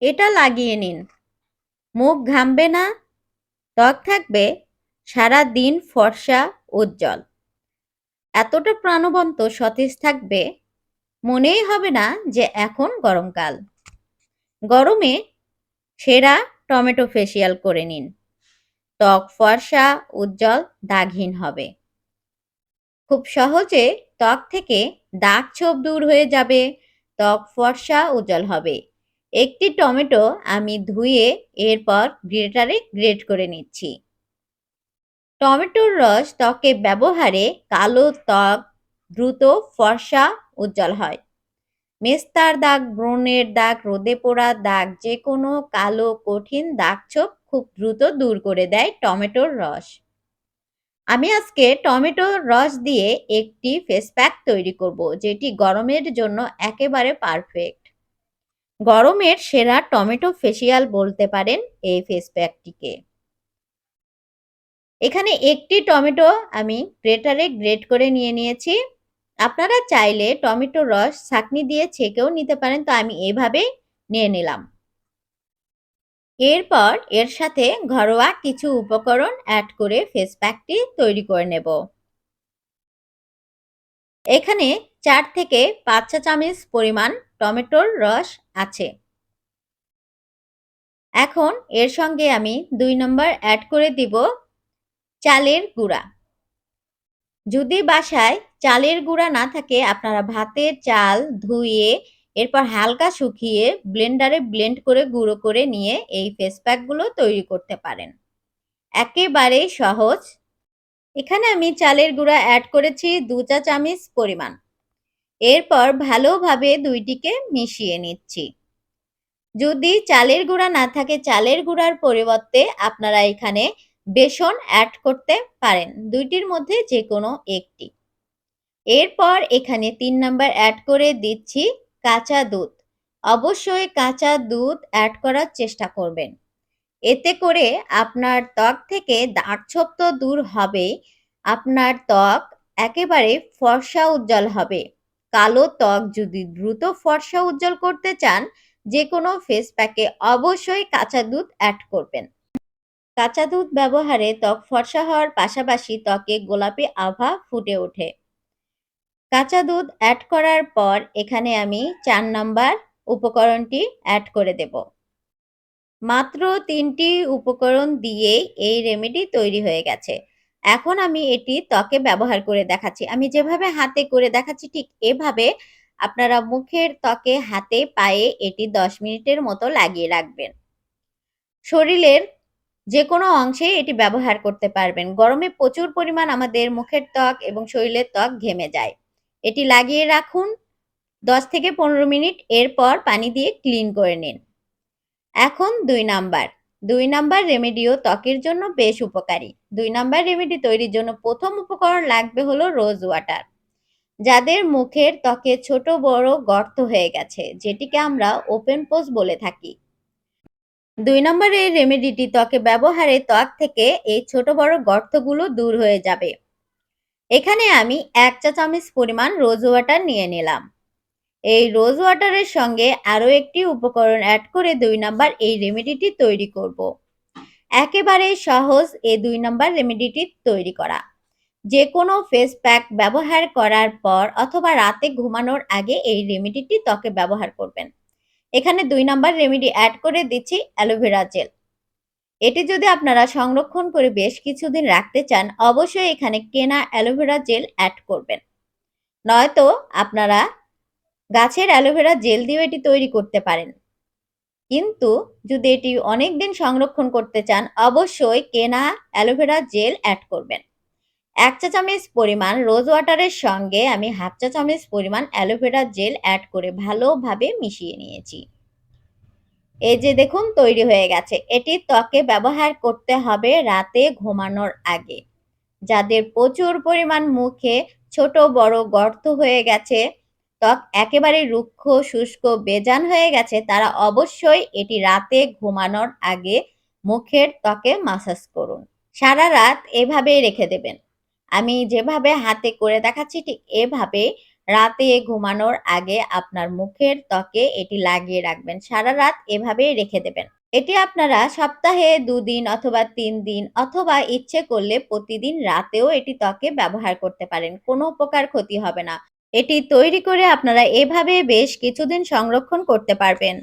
এটা লাগিয়ে নিন। মুখ ঘামবে না, ত্বক থাকবে, সারা দিন ফর্সা, উজ্জ্বল। এতটা প্রাণবন্ত সতেজ থাকবে, মনেই হবে না যে এখন গরমকাল। গরমে সেরা টমেটো ফেসিয়াল করে নিন। ত্বক ফর্সা, উজ্জ্বল, দাগহীন হবে। খুব সহজে ত্বক থেকে দাগ ছোপ দূর হয়ে যাবে, ত্বক ফর্সা, উজ্জ্বল হবে। একটি টমেটো আমি ধুয়ে এরপর গ্রেটারে গ্রেট করে নিচ্ছি। টমেটোর রস ত্বকে ব্যবহারে কালো ত্বক দ্রুত ফর্সা উজ্জ্বল হয়। মেস্তার দাগ, ব্রণের দাগ, রোদে পোড়া দাগ যে কোনো কালো কঠিন দাগ ছোপ খুব দ্রুত দূর করে দেয় টমেটোর রস। আমি আজকে টমেটোর রস দিয়ে একটি ফেস প্যাক তৈরি করব, যেটি গরমের জন্য একেবারে পারফেক্ট গরমের সেরা টমেটো ফেসিয়াল বলতে পারেন এই ফেস প্যাকটিকে এখানে একটি টমেটো আমি গ্রেটারে গ্রেট করে নিয়ে নিয়েছি। আপনারা চাইলে টমেটো রস ছাকনি দিয়ে ছেঁকেও নিতে পারেন, তো আমি এভাবে নিয়ে নিলাম। এরপর এর সাথে ঘরোয়া কিছু উপকরণ অ্যাড করে ফেস প্যাকটি তৈরি করে নেব। এখানে চার থেকে পাঁচ চা চামচ পরিমাণ টমেটোর রস আছে। এখন এর সঙ্গে আমি দুই নম্বর অ্যাড করে দিব চালের গুঁড়া। যদি বাসায় চালের গুঁড়া না থাকে, আপনারা ভাতের চাল ধুয়ে, এরপর হালকা শুকিয়ে ব্লেন্ডারে ব্লেন্ড করে গুঁড়ো করে নিয়ে এই ফেস প্যাকগুলো তৈরি করতে পারেন। একেবারেই সহজ। এখানে আমি চালের গুঁড়া অ্যাড করেছি দু চা চামচ পরিমাণ। এরপর ভালোভাবে দুইটিকে মিশিয়ে নিচ্ছি। যদি চালের গুঁড়া না থাকে, চালের গুঁড়ার পরিবর্তে আপনারা এখানে বেসন অ্যাড করতে পারেন, দুইটির মধ্যে যে কোনো একটি। এরপর এখানে তিন নাম্বার অ্যাড করে দিচ্ছি কাঁচা দুধ। অবশ্যই কাঁচা দুধ অ্যাড করার চেষ্টা করবেন। এতে করে আপনার ত্বক থেকে দাগ ছোপ তো দূর হবে, আপনার ত্বক একেবারে ফর্সা উজ্জ্বল হবে। কালো ত্বক যদি দ্রুত ফর্সা উজ্জ্বল করতে চান যে কোনো ফেস প্যাকে অবশ্যই কাঁচা দুধ অ্যাড করবেন। কাঁচা দুধ ব্যবহারে ত্বক ফর্সা হওয়ার পাশাপাশি ত্বকে গোলাপি আভা ফুটে ওঠে। কাঁচা দুধ অ্যাড করার পর এখানে আমি চার নাম্বার উপকরণটি অ্যাড করে দেব। মাত্র তিনটি উপকরণ দিয়েই এই রেমেডি তৈরি হয়ে গেছে। এখন আমি এটি ত্বকে ব্যবহার করে দেখাচ্ছি। আমি যেভাবে হাতে করে দেখাচ্ছি, ঠিক এভাবে আপনারা মুখের ত্বকে হাতে, পায়ে এটি দশ মিনিটের মতো লাগিয়ে রাখবেন। শরীরের যে কোনো অংশে এটি ব্যবহার করতে পারবেন। গরমে প্রচুর পরিমাণ আমাদের মুখের ত্বক এবং শরীরের ত্বক ঘেমে যায়। এটি লাগিয়ে রাখুন দশ থেকে পনেরো মিনিট, এরপর পানি দিয়ে ক্লিন করে নিন। এখন দুই নাম্বার। দুই নাম্বার রেমেডিও ত্বকের জন্য বেশ উপকারী। দুই নাম্বার রেমেডি তৈরির জন্য প্রথম উপকরণ লাগবে হলো রোজ ওয়াটার যাদের মুখের ত্বকে ছোট বড় গর্ত হয়ে গেছে, যেটিকে আমরা ওপেন পোজ বলে থাকি। দুই নম্বর এই রেমেডিটি ত্বকে ব্যবহারে ত্বক থেকে এই ছোট বড় গর্তগুলো দূর হয়ে যাবে। এখানে আমি এক চা চামচ পরিমাণ রোজ ওয়াটার নিয়ে নিলাম। এই রোজ ওয়াটারের সঙ্গে আরও একটি উপকরণ অ্যাড করে দুই নাম্বার এই রেমেডিটি তৈরি করব। একেবারেই সহজ এই দুই নাম্বার রেমেডিটি তৈরি করা। যে কোনো ফেস প্যাক ব্যবহার করার পর অথবা রাতে ঘুমানোর আগে এই রেমেডিটি ত্বকে ব্যবহার করবেন। এখানে দুই নাম্বার রেমেডি অ্যাড করে দিচ্ছি অ্যালোভেরা জেল এটি যদি আপনারা সংরক্ষণ করে বেশ কিছুদিন রাখতে চান, অবশ্যই এখানে কেনা অ্যালোভেরা জেল অ্যাড করবেন। নয়তো আপনারা গাছের অ্যালোভেরা জেল দিয়েও এটি তৈরি করতে পারেন। কিন্তু যদি এটি অনেক দিন সংরক্ষণ করতে চান, অবশ্যই কেনা অ্যালোভেরা জেল অ্যাড করবেন। এক চা চামচ পরিমাণ রোজ ওয়াটারের সঙ্গে আমি হাফ চা চামচ পরিমাণ অ্যালোভেরা জেল অ্যাড করে ভালোভাবে মিশিয়ে নিয়েছি। এই যে দেখুন, তৈরি হয়ে গেছে। এটি ত্বকে ব্যবহার করতে হবে রাতে ঘুমানোর আগে। যাদের প্রচুর পরিমাণ মুখে ছোট বড় গর্ত হয়ে গেছে ত্বক একেবারে রুক্ষ, শুষ্ক, বেজান হয়ে গেছে, তারা অবশ্যই এটি রাতে ঘুমানোর আগে মুখের ত্বকে মাসাজ করুন। সারা রাত এভাবেই রেখে দেবেন। আমি যেভাবে হাতে করে দেখাচ্ছি, ঠিক এভাবে রাতে ঘুমানোর আগে আপনার মুখের ত্বকে এটি লাগিয়ে রাখবেন। সারা রাত এভাবেই রেখে দেবেন। এটি আপনারা সপ্তাহে দুদিন অথবা তিন দিন অথবা ইচ্ছে করলে প্রতিদিন রাতেও এটি ত্বকে ব্যবহার করতে পারেন। কোনো প্রকার ক্ষতি হবে না। এটি তৈরি করে আপনারা এভাবে বেশ কিছুদিন সংরক্ষণ করতে পারবেন।